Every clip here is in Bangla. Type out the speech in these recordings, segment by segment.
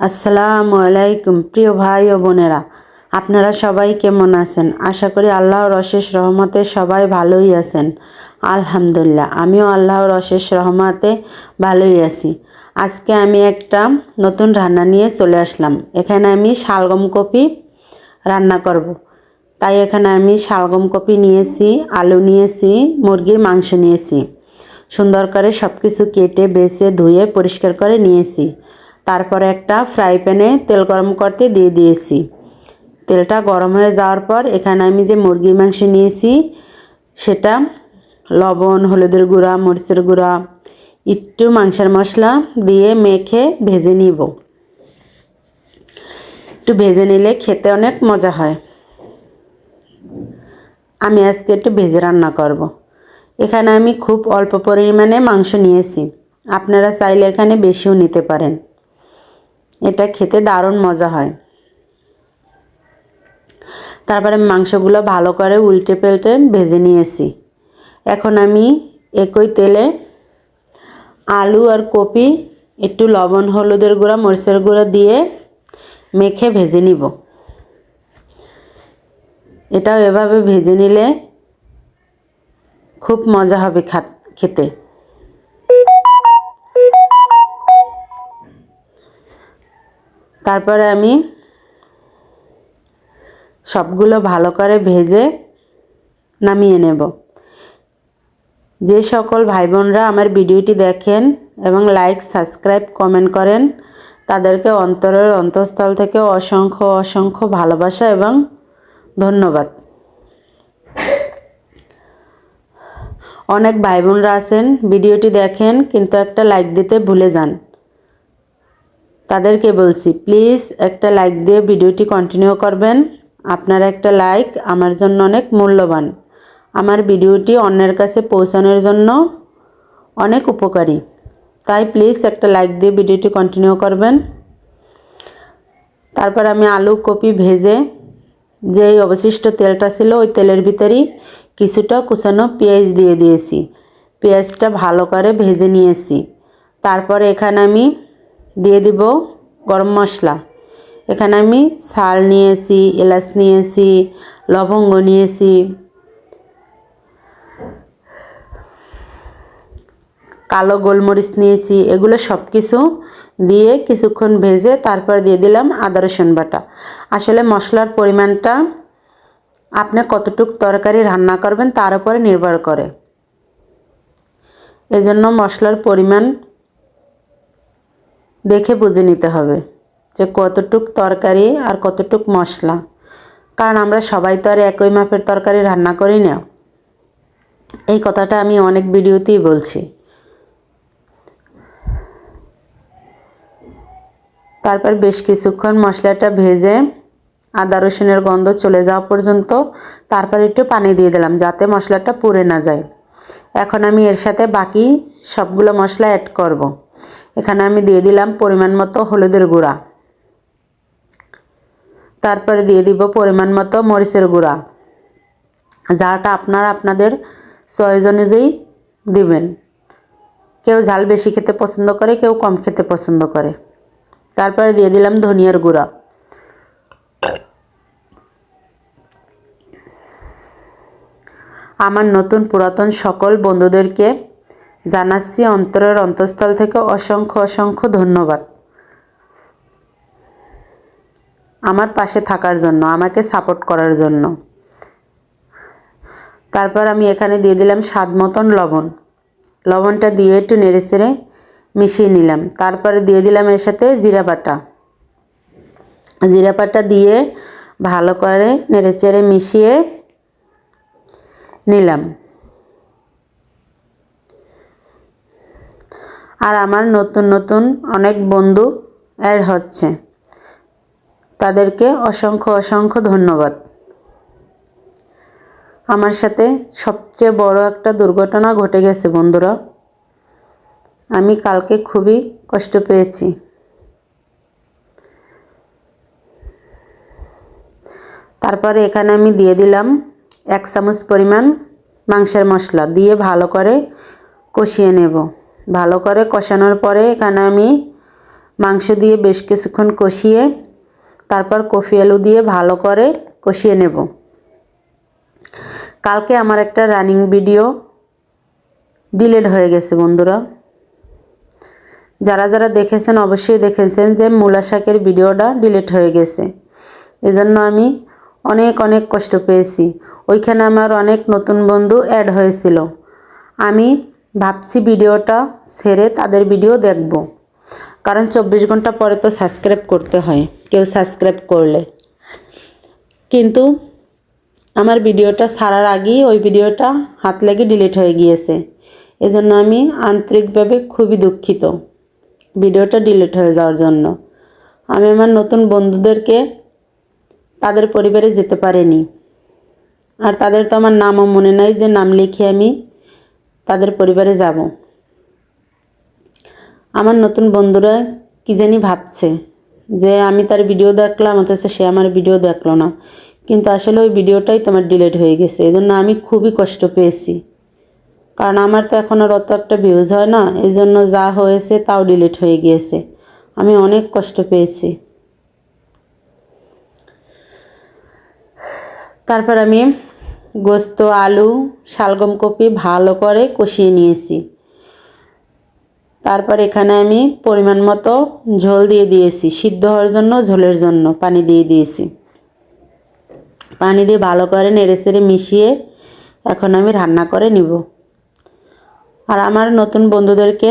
আসসালামু আলাইকুম, প্রিয় ভাই ও বোনেরা। আপনারা সবাই কেমন আছেন? আশা করি আল্লাহর অশেষ রহমতে সবাই ভালোই আছেন। আলহামদুলিল্লাহ, আমিও আল্লাহর অশেষ রহমতে ভালোই আছি। আজকে আমি একটা নতুন রান্না নিয়ে চলে আসলাম। এখানে আমি শালগম কপি রান্না করব। তাই এখানে আমি শালগম কপি নিয়েছি, আলু নিয়েছি, মুরগির মাংস নিয়েছি। সুন্দর করে সব কিছু কেটে, বেছে, ধুয়ে, পরিষ্কার করে নিয়েছি। তারপরে একটা ফ্রাই প্যানে তেল গরম করতে দিয়ে দিয়েছি। তেলটা গরম হয়ে যাওয়ার পর এখানে আমি যে মুরগির মাংস নিয়েছি, সেটা লবণ, হলুদের গুঁড়া, মরিচের গুঁড়া, একটু মাংসের মশলা দিয়ে মেখে ভেজে নিব। একটু ভেজে নিলে খেতে অনেক মজা হয়। আমি আজকে একটু ভেজে রান্না করব। এখানে আমি খুব অল্প পরিমাণে মাংস নিয়েছি। আপনারা চাইলে এখানে বেশিও নিতে পারেন। এটা খেতে দারুণ মজা হয়। তারপরে মাংসগুলো ভালো করে উল্টে পেল্টে ভেজে নিয়েছি। এখন আমি একই তেলে আলু আর কপি, একটু লবণ, হলুদের গুঁড়া, মরিচের গুঁড়া দিয়ে মেখে ভেজে নিব। এটাও এভাবে ভেজে নিলে খুব মজা হবে খেতে। তারপরে আমি সবগুলো ভালো করে ভেজে নামিয়ে নেব। যে সকল ভাই বোনরা আমার ভিডিওটি দেখেন এবং লাইক সাবস্ক্রাইব কমেন্ট করেন, তাদেরকে অন্তরের অন্তঃস্থল থেকে অসংখ্য অসংখ্য ভালোবাসা এবং ধন্যবাদ। অনেক ভাই বোনরা আছেন, ভিডিওটি দেখেন, কিন্তু একটা লাইক দিতে ভুলে যান। তাদেরকে বলছি প্লিজ একটা লাইক দিয়ে ভিডিওটি কন্টিনিউ করবেন। আপনার একটা লাইক আমার জন্য অনেক মূল্যবান। আমার ভিডিওটি অন্যের কাছে পৌঁছানোর জন্য অনেক উপকারী। তাই প্লিজ একটা লাইক দিয়ে ভিডিওটি কন্টিনিউ করবেন। তারপর আমি আলু কপি ভেজে যেই অবশিষ্ট তেলটা ছিল ওই তেলের ভিতরেই কিছুটা কুচানো পেঁয়াজ দিয়ে দিয়েছি। পেঁয়াজটা ভালো করে ভেজে নিয়েছি। তারপরে এখানে আমি দিয়ে দিব গরম মশলা। এখানে আমি শাল নিয়েছি, এলাচ নিয়েছি, লবঙ্গ নিয়েছি। কালো গোলমরিচ নিয়েছি, এগুলো সব কিছু দিয়ে কিছুক্ষণ ভেজে তারপর দিয়ে দিলাম আদা, রসুন বাটা। আসলে মশলার পরিমাণটা আপনি কতটুক তরকারি রান্না করবেন তার উপরে নির্ভর করে। এজন্য মশলার পরিমাণ দেখে বুঝে নিতে হবে যে কতটুক তরকারি আর কতটুক মশলা। কারণ আমরা সবাই তো আর একই মাপের তরকারি রান্না করি না। এই কথাটা আমি অনেক ভিডিওতেই বলছি। তারপর বেশ কিছুক্ষণ মশলাটা ভেজে আদা রসুনের গন্ধ চলে যাওয়া পর্যন্ত তারপর একটু পানি দিয়ে দিলাম যাতে মশলাটা পুড়ে না যায়। এখন আমি এর সাথে বাকি সবগুলো মশলা অ্যাড করব। এখানে আমি দিয়ে দিলাম পরিমাণ মতো হলুদের গুঁড়া। তারপরে দিয়ে দিব পরিমাণ মতো মরিচের গুঁড়া। যাটা আপনারা আপনাদের চয়েস অনুযায়ী দিবেন। কেউ ঝাল বেশি খেতে পছন্দ করে, কেউ কম খেতে পছন্দ করে। তারপরে দিয়ে দিলাম ধনিয়ার গুঁড়া। আমার নতুন পুরাতন সকল বন্ধুদেরকে জানাচ্ছি অন্তরের অন্তঃস্থল থেকে অসংখ্য অসংখ্য ধন্যবাদ। আমার পাশে থাকার জন্য, আমাকে সাপোর্ট করার জন্য। তারপর আমি এখানে দিয়ে দিলাম স্বাদ মতন লবণ। লবণটা দিয়ে একটু নেড়ে চেড়ে মিশিয়ে নিলাম। তারপরে দিয়ে দিলাম এর সাথে জিরা বাটা। জিরা দিয়ে ভালো করে নেড়ে চেড়ে মিশিয়ে নিলাম। আর আমার নতুন নতুন অনেক বন্ধু অ্যাড হচ্ছে। তাদেরকে অসংখ্য অসংখ্য ধন্যবাদ। আমার সাথে সবচেয়ে বড় একটা দুর্ঘটনা ঘটে গেছে বন্ধুরা। আমি কালকে খুবই কষ্ট পেয়েছি। তারপরে এখানে আমি দিয়ে দিলাম এক চামচ পরিমাণ মাংসের মশলা। দিয়ে ভালো করে কষিয়ে নেব। ভালো করে কষানোর পরে এখানে আমি মাংস দিয়ে বেশ কিছুক্ষণ কষিয়ে তারপর কফি আলু দিয়ে ভালো করে কষিয়ে নেব। কালকে আমার একটা রানিং ভিডিও ডিলেট হয়ে গেছে বন্ধুরা। যারা যারা দেখেছেন অবশ্যই দেখেছেন যে মূলা শাকের ভিডিওটা ডিলিট হয়ে গেছে। এজন্য আমি অনেক অনেক কষ্ট পেয়েছি। ওইখানে আমার অনেক নতুন বন্ধু অ্যাড হয়েছিল। আমি ভাবছি ভিডিওটা ছেড়ে তাদের ভিডিও দেখব। কারণ চব্বিশ ঘণ্টা পরে তো সাবস্ক্রাইব করতে হয়, কেউ সাবস্ক্রাইব করলে। কিন্তু আমার ভিডিওটা সারার আগেই ওই ভিডিওটা হাত লেগে ডিলিট হয়ে গিয়েছে। এজন্য আমি আন্তরিকভাবে খুবই দুঃখিত ভিডিওটা ডিলিট হয়ে যাওয়ার জন্য। আমি আমার নতুন বন্ধুদেরকে তাদের পরিবারে যেতে পারিনি। আর তাদের তো আমার নামও মনে নাই যে নাম লিখে আমি তাদের পরিবারে যাব। আমার নতুন বন্ধুরা কী জানি ভাবছে যে আমি তার ভিডিও দেখলাম, অথচ সে আমার ভিডিও দেখল না। কিন্তু আসলে ওই ভিডিওটাই তোমার ডিলিট হয়ে গেছে এই জন্য আমি খুবই কষ্ট পেয়েছি। কারণ আমার তো এখন আর অত একটা ভিউজ হয় না এই জন্য যা হয়েছে তাও ডিলিট হয়ে গিয়েছে। আমি অনেক কষ্ট পেয়েছি। তারপর আমি গোস্ত, আলু, শালগম কপি ভালো করে কষিয়ে নিয়েছি। তারপর এখানে আমি পরিমাণ মতো ঝোল দিয়ে দিয়েছি। সিদ্ধ হওয়ার জন্য, ঝোলের জন্য পানি দিয়ে দিয়েছি। পানি দিয়ে ভালো করে নেড়ে সেড়ে মিশিয়ে এখন আমি রান্না করে নিব। আর আমার নতুন বন্ধুদেরকে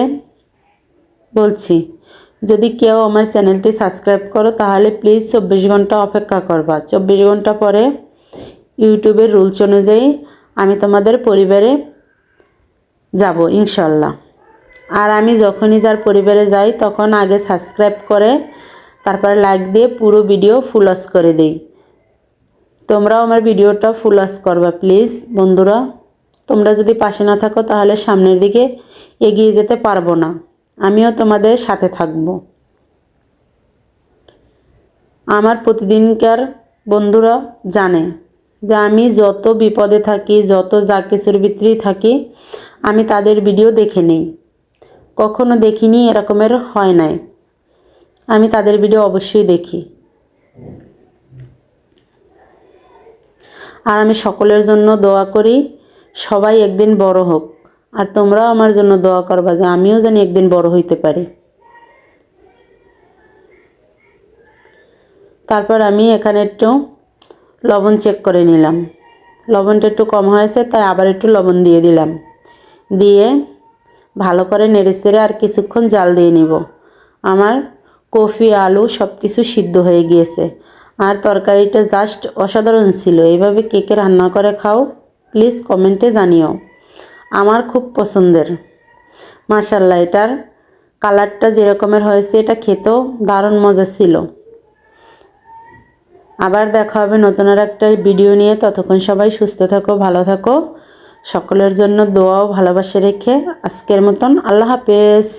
বলছি, যদি কেউ আমার চ্যানেলটি সাবস্ক্রাইব করো, তাহলে প্লিজ চব্বিশ ঘণ্টা অপেক্ষা করবা। চব্বিশ ঘণ্টা পরে ইউটিউবের রুলস অনুযায়ী আমি তোমাদের পরিবারে যাব, ইনশাল্লাহ। আর আমি যখনই যার পরিবারে যাই, তখন আগে সাবস্ক্রাইব করে, তারপরে লাইক দিয়ে পুরো ভিডিও ফুল অস করে দিই। তোমরাও আমার ভিডিওটা ফুল অস করবা প্লিজ বন্ধুরা। তোমরা যদি পাশে না থাকো, তাহলে সামনের দিকে এগিয়ে যেতে পারব না। আমিও তোমাদের সাথে থাকব। আমার প্রতিদিনকার বন্ধুরা জানে যে আমি যত বিপদে থাকি, যত যা কিছুর ভিতরেই থাকি, আমি তাদের ভিডিও দেখে নেই। কখনো দেখিনি, এরকমের হয় নাই। আমি তাদের ভিডিও অবশ্যই দেখি। আর আমি সকলের জন্য দোয়া করি, সবাই একদিন বড় হোক। আর তোমরাও আমার জন্য দোয়া করবা যে আমিও জানি একদিন বড় হইতে পারি। তারপর আমি এখানে একটু লবণ চেক করে নিলাম। লবণটা একটু কম হয়েছে, তাই আবার একটু লবণ দিয়ে দিলাম। দিয়ে ভালো করে নেড়ে চেড়ে আর কিছুক্ষণ জাল দিয়ে নিব। আমার কফি, আলু সব কিছু সিদ্ধ হয়ে গিয়েছে। আর তরকারিটা জাস্ট অসাধারণ ছিল। এইভাবে কেকে রান্না করে খাও প্লিজ কমেন্টে জানিও। আমার খুব পছন্দের। মাশাল্লাহ, এটার কালারটা যেরকমের হয়েছে, এটা খেতেও দারুণ মজা ছিল। আবার দেখা হবে নতুন আর একটা ভিডিও নিয়ে। ততক্ষণ সবাই সুস্থ থাকো, ভালো থাকো। সকলের জন্য দোয়াও ভালোবাসে রেখে আজকের মতন আল্লাহ হাফেজ।